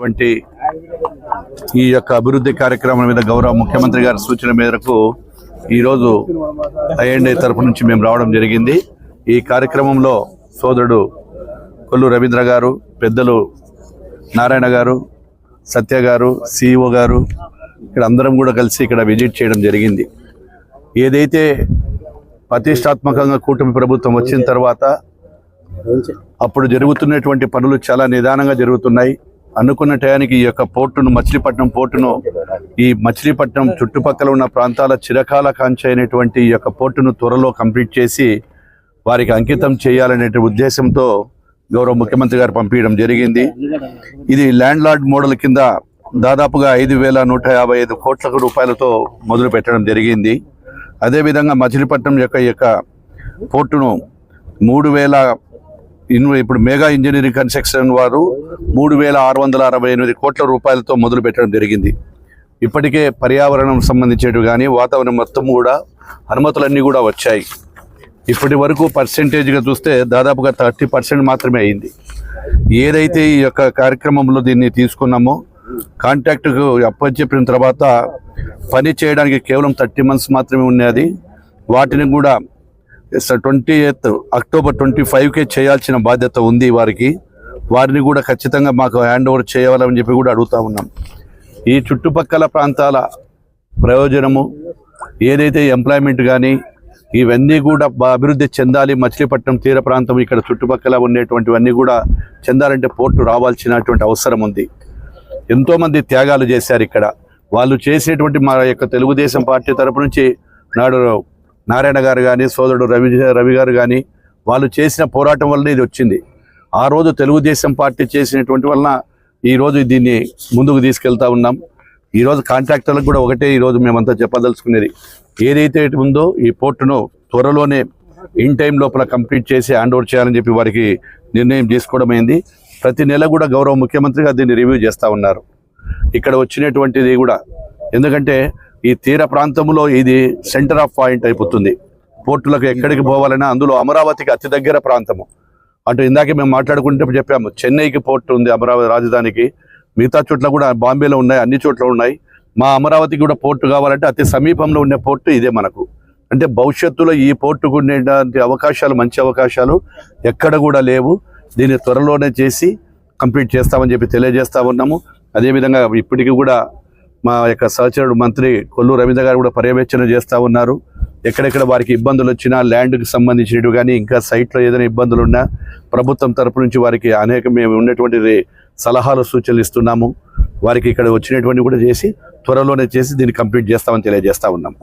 వంటి ఈ యొక్క అభివృద్ధి కార్యక్రమం మీద గౌరవ ముఖ్యమంత్రి గారి సూచన మేరకు ఈరోజు ఐఎండ్ఐ తరపు నుంచి మేము రావడం జరిగింది. ఈ కార్యక్రమంలో సోదరుడు కొల్లు రవీంద్ర గారు పెద్దలు నారాయణ గారు సత్య గారు సిఇఓ గారు ఇక్కడ అందరం కూడా కలిసి ఇక్కడ విజిట్ చేయడం జరిగింది. ఏదైతే ప్రతిష్టాత్మకంగా కూటమి ప్రభుత్వం వచ్చిన తర్వాత అప్పుడు జరుగుతున్నటువంటి పనులు చాలా నిదానంగా జరుగుతున్నాయి. అనుకున్న టయానికి ఈ యొక్క పోర్టును మచిలీపట్నం పోర్టును ఈ మచిలీపట్నం చుట్టుపక్కల ఉన్న ప్రాంతాల చిరకాల కాంక్ష అయినటువంటి ఈ యొక్క పోర్టును త్వరలో కంప్లీట్ చేసి వారికి అంకితం చేయాలనే ఉద్దేశంతో గౌరవ ముఖ్యమంత్రి గారు పంపించడం జరిగింది. ఇది ల్యాండ్ లార్డ్ మోడల్ కింద దాదాపుగా ఐదు వేల నూట యాభై ఐదు కోట్ల రూపాయలతో మొదలు పెట్టడం జరిగింది. అదేవిధంగా మచిలీపట్నం యొక్క ఈ యొక్క పోర్టును మూడు వేల ఇప్పుడు మెగా ఇంజనీరింగ్ కన్స్ట్రక్షన్ వారు మూడు వేల ఆరు వందల అరవై ఎనిమిది కోట్ల రూపాయలతో మొదలు పెట్టడం జరిగింది. ఇప్పటికే పర్యావరణం సంబంధించేటివి కానీ వాతావరణం మొత్తం కూడా అనుమతులన్నీ కూడా వచ్చాయి. ఇప్పటి వరకు పర్సెంటేజ్గా చూస్తే దాదాపుగా థర్టీ పర్సెంట్ మాత్రమే అయింది. ఏదైతే ఈ యొక్క కార్యక్రమంలో దీన్ని తీసుకున్నామో కాంట్రాక్ట్కు అప్పచెప్పిన తర్వాత పని చేయడానికి కేవలం థర్టీ మంత్స్ మాత్రమే ఉన్నది వాటిని కూడా ట్వంటీ ఎయిత్ అక్టోబర్ ట్వంటీ ఫైవ్కే చేయాల్సిన బాధ్యత ఉంది వారికి. వారిని కూడా ఖచ్చితంగా మాకు హ్యాండ్ ఓవర్ చేయాలని చెప్పి కూడా అడుగుతా ఉన్నాం. ఈ చుట్టుపక్కల ప్రాంతాల ప్రయోజనము ఏదైతే ఎంప్లాయ్మెంట్ కానీ ఇవన్నీ కూడా అభివృద్ధి చెందాలి. మచిలీపట్నం తీర ప్రాంతం ఇక్కడ చుట్టుపక్కల ఉండేటువంటివన్నీ కూడా చెందాలంటే పోర్టు రావాల్సినటువంటి అవసరం ఉంది. ఎంతోమంది త్యాగాలు చేశారు ఇక్కడ. వాళ్ళు చేసేటువంటి మా యొక్క తెలుగుదేశం పార్టీ తరపు నుంచి నాడు నారాయణ గారు కానీ సోదరుడు రవి రవి గారు కానీ వాళ్ళు చేసిన పోరాటం వల్ల ఇది వచ్చింది. ఆ రోజు తెలుగుదేశం పార్టీ చేసినటువంటి వలన ఈరోజు దీన్ని ముందుకు తీసుకెళ్తా ఉన్నాం. ఈరోజు కాంట్రాక్టర్లకు కూడా ఒకటే ఈరోజు మేమంతా చెప్పదలుచుకునేది. ఏదైతే ఉందో ఈ పోర్టును త్వరలోనే ఇన్ టైం లోపల కంప్లీట్ చేసి హ్యాండ్ ఓవర్ చేయాలని చెప్పి వారికి నిర్ణయం తీసుకోవడం అయింది. ప్రతి నెల కూడా గౌరవ ముఖ్యమంత్రి గారు దీన్ని రివ్యూ చేస్తూ ఉన్నారు. ఇక్కడ వచ్చినటువంటిది కూడా ఎందుకంటే ఈ తీర ప్రాంతంలో ఇది సెంటర్ ఆఫ్ పాయింట్ అయిపోతుంది. పోర్టులకు ఎక్కడికి పోవాలన్నా అందులో అమరావతికి అతి దగ్గర ప్రాంతము. అటు ఇందాకే మేము మాట్లాడుకుంటే చెప్పాము చెన్నైకి పోర్టు ఉంది అమరావతి రాజధానికి. మిగతా చోట్ల కూడా బాంబేలో ఉన్నాయి అన్ని చోట్ల ఉన్నాయి. మా అమరావతికి కూడా పోర్టు కావాలంటే అతి సమీపంలో ఉండే పోర్టు ఇదే మనకు. అంటే భవిష్యత్తులో ఈ పోర్టుకు ఉండేటువంటి అవకాశాలు మంచి అవకాశాలు ఎక్కడ కూడా లేవు. దీన్ని త్వరలోనే చేసి కంప్లీట్ చేస్తామని చెప్పి తెలియజేస్తా ఉన్నాము. అదేవిధంగా ఇప్పటికీ కూడా మా యొక్క సహచరుడు మంత్రి కొల్లు రవీంద్ర గారు కూడా పర్యవేక్షణ చేస్తూ ఉన్నారు. ఎక్కడెక్కడ వారికి ఇబ్బందులు వచ్చినా ల్యాండ్కి సంబంధించినవి కానీ ఇంకా సైట్లో ఏదైనా ఇబ్బందులు ఉన్నా ప్రభుత్వం తరపు నుంచి వారికి అనేక మేము ఉన్నటువంటి సలహాలు సూచనలు ఇస్తున్నాము. వారికి ఇక్కడ వచ్చినటువంటి కూడా చేసి త్వరలోనే చేసి దీన్ని కంప్లీట్ చేస్తామని తెలియజేస్తా ఉన్నాం